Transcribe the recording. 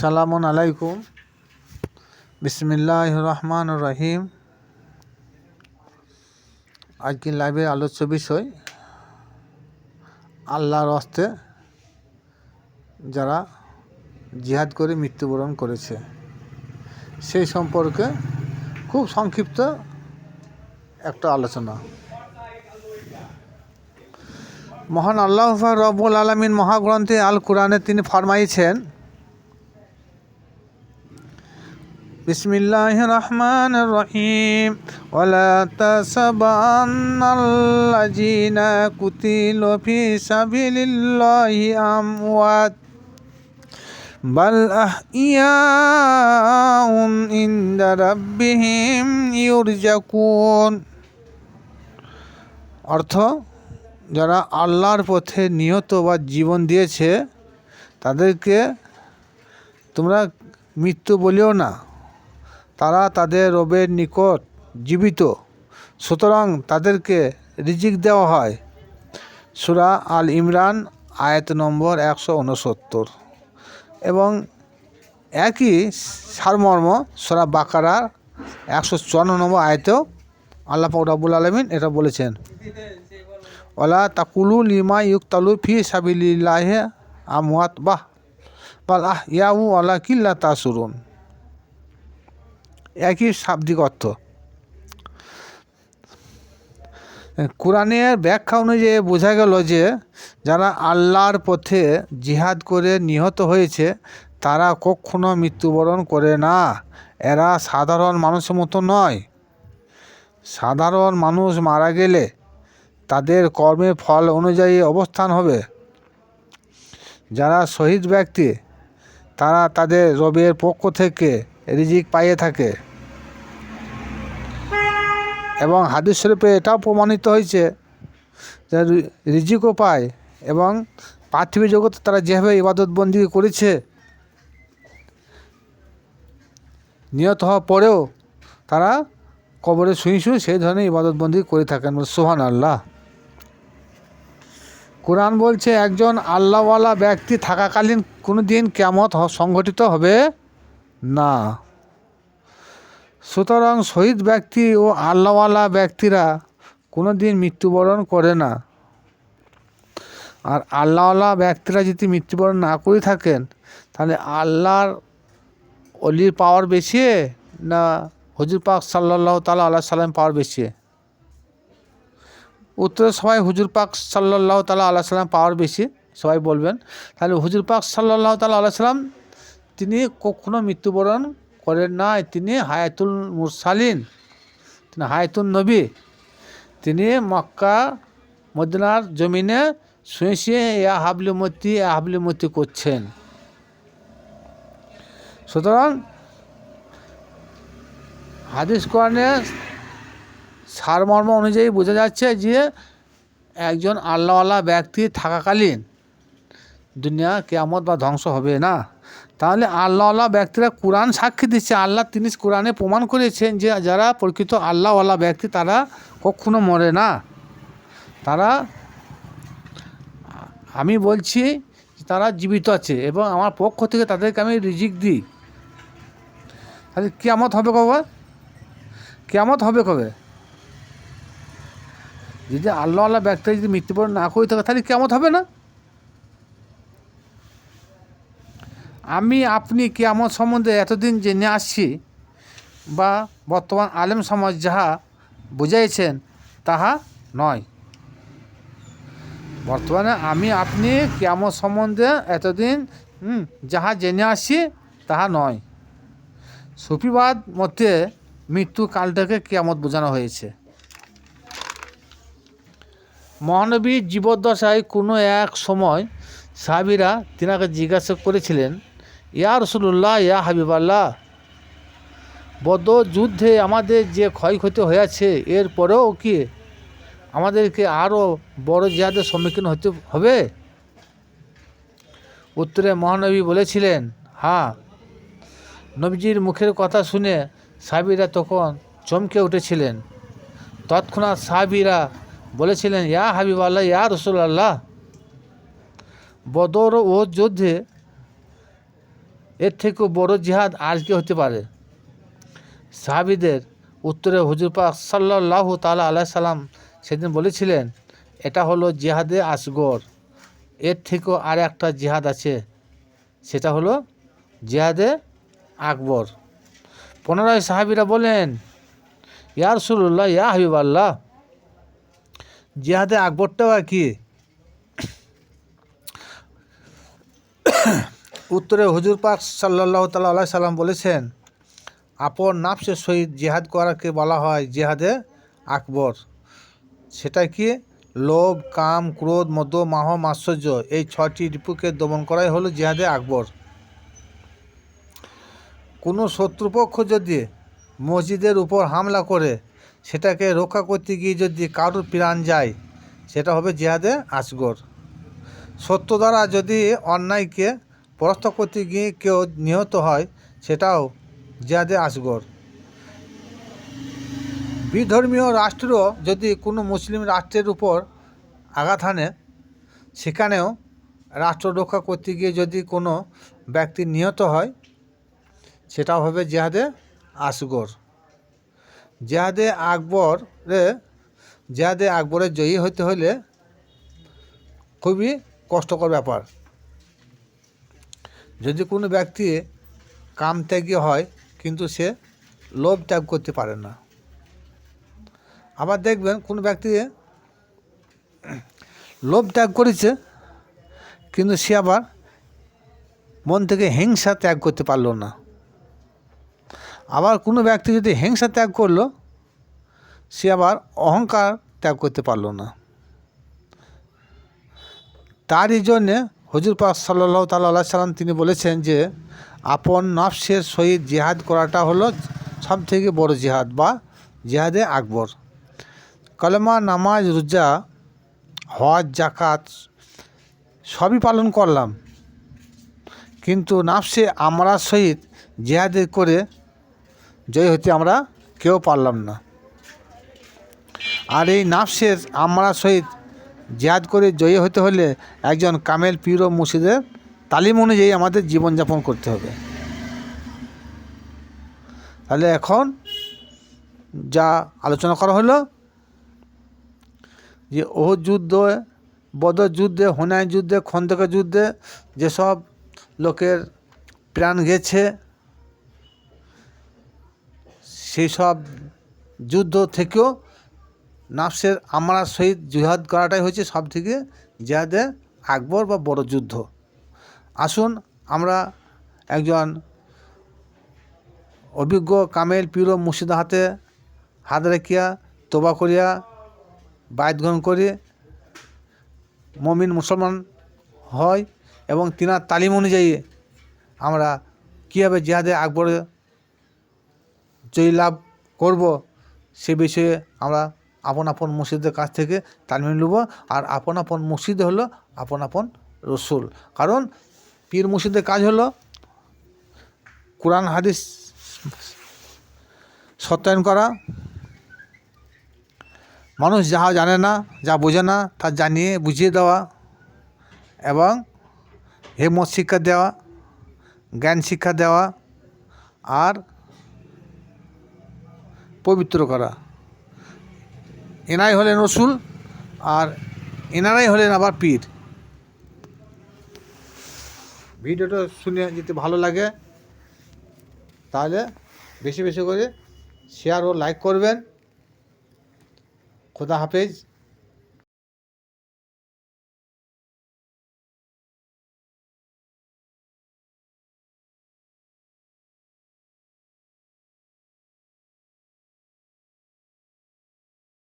আসসালামু আলাইকুম। বিসমিল্লাহ রহমান রহিম। আজকে লাইভের আলোচ্য বিষয়, আল্লাহর অস্তে যারা জিহাদ করে মৃত্যুবরণ করেছে। সেই সম্পর্কে খুব সংক্ষিপ্ত একটা আলোচনা। মহান আল্লাহ রব্বুল আলমিন মহাগ্রন্থে আল কোরআনে তিনি ফরমাইছেন বিসমিল্লাহ রহমান রহিম ওলা তাসাবান্নাল্লাযীনা কুতিলু ফি সাবিলিল্লাহি আমওয়াত। বাল আহইয়াউন ইনদা রাব্বিহিম ইউরজাকুন। অর্থ, যারা আল্লাহর পথে নিহত বা জীবন দিয়েছে, তাদেরকে তোমরা মৃত্যু বলিও না। তারা তাদের রবের নিকট জীবিত। সুতরাং তাদেরকে রিজিক দেওয়া হয়। সুরা আল ইমরান, আয়াত নম্বর একশো উনসত্তর এবং একই সারমর্ম সুরা বাকারার একশো চুয়ান্ন নম্বর আয়তেও আল্লাহ রব্বুল আলমিন এটা বলেছেন। ওলা তাকুলু লিমা ইউকতালু ফি সাবিলিল্লাহ আমওয়াত বাহ। বাল আহ ইয়াউ আলা কিল্লা তাসুরুন। একই শাব্দিক অর্থ। কোরআনের ব্যাখ্যা অনুযায়ী বোঝা গেল যে, যারা আল্লাহর পথে জিহাদ করে নিহত হয়েছে, তারা কখনো মৃত্যুবরণ করে না। এরা সাধারণ মানুষের মতো নয়। সাধারণ মানুষ মারা গেলে তাদের কর্মের ফল অনুযায়ী অবস্থান হবে। যারা শহীদ ব্যক্তি তারা তাদের রবের পক্ষ থেকে রিজিক পাইয়ে থাকে। এবং হাদিস শরীফে এটাও প্রমাণিত হয়েছে যে রিজিকও পায় এবং পার্থিবী জগতে তারা যেভাবে ইবাদতবন্দি করেছে, নিহত হওয়ার পরেও তারা কবরে শুই শুই সেই ধরনের ইবাদতবন্দি করে থাকেন সোহান আল্লাহ কোরআন বলছে, একজন আল্লাহওয়ালা ব্যক্তি থাকাকালীন কোনো দিন কেমত সংঘটিত হবে না। সুতরাং শহীদ ব্যক্তি ও আল্লাহওয়ালা ব্যক্তিরা কোনো দিন মৃত্যুবরণ করে না। আর আল্লাহওয়ালা ব্যক্তিরা যদি মৃত্যুবরণ না করে থাকেন, তাহলে আল্লাহর অলির পাওয়ার বেশি না? হজুর পাক সাল্লাহ তালা আল্লাহ সাল্লাম পাওয়ার বেশি। উত্তরে সবাই হুজুর পাক সাল্লাহ তালা আল্লাহ সাল্লাম পাওয়ার বেশি, সবাই বলবেন। তাহলে হুজুর পাক সাল্লাহ তালা আল্লাহ সাল্লাম তিনি কখনো মৃত্যুবরণ করেন নাই, তিনি হায়াতুল মুরসালিন, তিনি হায়াতুল নবী, তিনি মক্কা, মদিনার জমিনে শুয়ে শুয়ে ইয়া হাবলিমতি ইয়া হাবলিমতি করছেন। সুতরাং হাদিস কোরআনে সারমর্ম অনুযায়ী বোঝা যাচ্ছে যে একজন আল্লাহওয়ালা ব্যক্তি থাকাকালীন দুনিয়া কেয়ামত বা ধ্বংস হবে না। তাহলে আল্লাহওয়ালা ব্যক্তিরা কোরআন সাক্ষী দিচ্ছে, আল্লাহ তিনি কোরআনে প্রমাণ করেছেন যে যারা প্রকৃত আল্লাহওয়ালা ব্যক্তি তারা কখনো মরে না। তারা, আমি বলছি তারা জীবিত আছে এবং আমার পক্ষ থেকে তাদেরকে আমি রিজিক দিই। তাহলে কেয়ামত হবে কবে? কেয়ামত হবে কবে? যদি আল্লাহ আল্লাহ ব্যক্তি যদি মৃত্যুবরণ না করে থাকে তাহলে কেমন হবে না? আমি আপনি কেমন সম্বন্ধে এতদিন জেনে আসছি বা বর্তমান আলেম সমাজ যাহা বুঝাইছেন, তাহা নয়। বর্তমানে আমি আপনি কেমন সম্বন্ধে এতদিন যাহা জেনে আসছি, তাহা নয়। সুফিবাদ মতে মৃত্যু কালটাকে কেয়ামত বোঝানো হয়েছে। মহানবীর জীবদ্দশায় কোনো এক সময় সাহাবিরা তিনাকে জিজ্ঞাসা করেছিলেন, ইয়া রসুল্লাহ ইয়া হাবিবাল্লাহ, বদ যুদ্ধে আমাদের যে ক্ষয়ক্ষতি হয়েছে এরপরেও কি আমাদেরকে আরও বড় জিহাদের সম্মুখীন হতে হবে? উত্তরে মহানবী বলেছিলেন হ্যাঁ। নবীজির মুখের কথা শুনে সাহাবিরা তখন চমকে উঠেছিলেন। তৎক্ষণাৎ সাহাবিরা বলেছিলেন, ইয়া হাবিব আল্লাহ ইয়া রসুল আল্লাহ বদর ও যুদ্ধে এর থেকেও বড় জিহাদ আর কি হতে পারে? সাহাবিদের উত্তরে হুজুর পাক সাল্লাহ তালা আলাহ সাল্লাম সেদিন বলেছিলেন, এটা হলো জিহাদে আসগর। এর থেকেও আর একটা জিহাদ আছে, সেটা হলো জিহাদে আকবর। পুনরায় সাহাবিরা বলেন, ইয়া রসুল্লাহ ইয়া হাবিব আল্লাহ জিহাদে আকবরটাও আর কি? উত্তরে হুজুর পাক সাল্লাহ তাল্লাহ সাল্লাম বলেছেন, আপন নাফসের সহিত জিহাদ করাকে বলা হয় জিহাদে আকবর। সেটা কি? লোভ, কাম, ক্রোধ, মদ, মাহ মাশ্চর্য এই ছটি রিপুকে দমন করাই হলো জিহাদে আকবর। কোনো শত্রুপক্ষ যদি মসজিদের উপর হামলা করে সেটাকে রক্ষা করতে গিয়ে যদি কারোর প্রাণ যায়, সেটা হবে জিহাদে আসগর। সত্য দ্বারা যদি অন্যায়কে পরাস্ত করতে গিয়ে কেউ নিহত হয়, সেটাও জিহাদে আসগর। বিধর্মীয় রাষ্ট্র যদি কোনো মুসলিম রাষ্ট্রের উপর আঘাত হানে, সেখানেও রাষ্ট্র রক্ষা করতে গিয়ে যদি কোনো ব্যক্তি নিহত হয়, সেটাও হবে জেহাদে আসগর। জেহাদে আকবরে জেহাদে আকবরে জয়ী হতে হলে খুবই কষ্টকর ব্যাপার। যদি কোনো ব্যক্তি কাম ত্যাগী হয়, কিন্তু সে লোভ ত্যাগ করতে পারে না। আবার দেখবেন কোনো ব্যক্তি লোভ ত্যাগ করেছে, কিন্তু সে আবার মন থেকে হিংসা ত্যাগ করতে পারল না। আবার কোনো ব্যক্তি যদি হিংসা ত্যাগ করল, সে আবার অহংকার ত্যাগ করতে পারল না। তারই জন্যে হজুর পাক সাল্লাহ তাল্লাহ সাল্লাম তিনি বলেছেন যে, আপন নফসের সহিত জিহাদ করাটা হলো সব থেকে বড় জিহাদ বা জিহাদে আকবর। কলমা, নামাজ, রোজা, হজ জাকাত সবই পালন করলাম। কিন্তু নাফসে আমরা সহিত জিহাদে করে জয় হতে আমরা কেউ পারলাম না। আর এই নাফসের আমরা সহিত জিহাদ করে জয়ী হতে হলে একজন কামেল পীর ও মুর্শিদের তালিম অনুযায়ী আমাদের জীবনযাপন করতে হবে। তাহলে এখন যা আলোচনা করা হলো, যে ও যুদ্ধ, বদর যুদ্ধে হোনাই যুদ্ধে, খন্দকের যুদ্ধে যেসব লোকের প্রাণ গেছে সেই সব যুদ্ধ থেকেও নাফসের আমরা সহিত জিহাদ করাটাই হচ্ছে সব থেকে জিহাদে আকবর বা বড় যুদ্ধ। আসুন আমরা একজন অভিজ্ঞ কামেল পিরো মুর্শিদা হাতে হাত রেখিয়া তোবা করিয়া বায়ত গ্রহণ করি। মমিন মুসলমান হয় এবং তিনার তালিম অনুযায়ী আমরা কীভাবে জিহাদে আকবরে জয়ী লাভ করব, সে বিষয়ে আমরা আপন আপন মসজিদের কাছ থেকে তালিম নেব আর আপন আপন মসজিদে হলো আপন আপন রসুল। কারণ পীর মসজিদের কাজ হলো কোরআন, হাদিস সত্যায়ন করা। মানুষ যাহা জানে না, যা বোঝে না, তা জানিয়ে বুঝিয়ে দেওয়া এবং হেমত শিক্ষা দেওয়া, জ্ঞান শিক্ষা দেওয়া। আর পবিত্র করা। এনাই হলেন রসুল আর এনারাই হলেন আবার পীর। ভিডিওটা শুনে যদি ভালো লাগে, তাহলে বেশি বেশি করে শেয়ার ও লাইক করবেন। খোদা হাফেজ।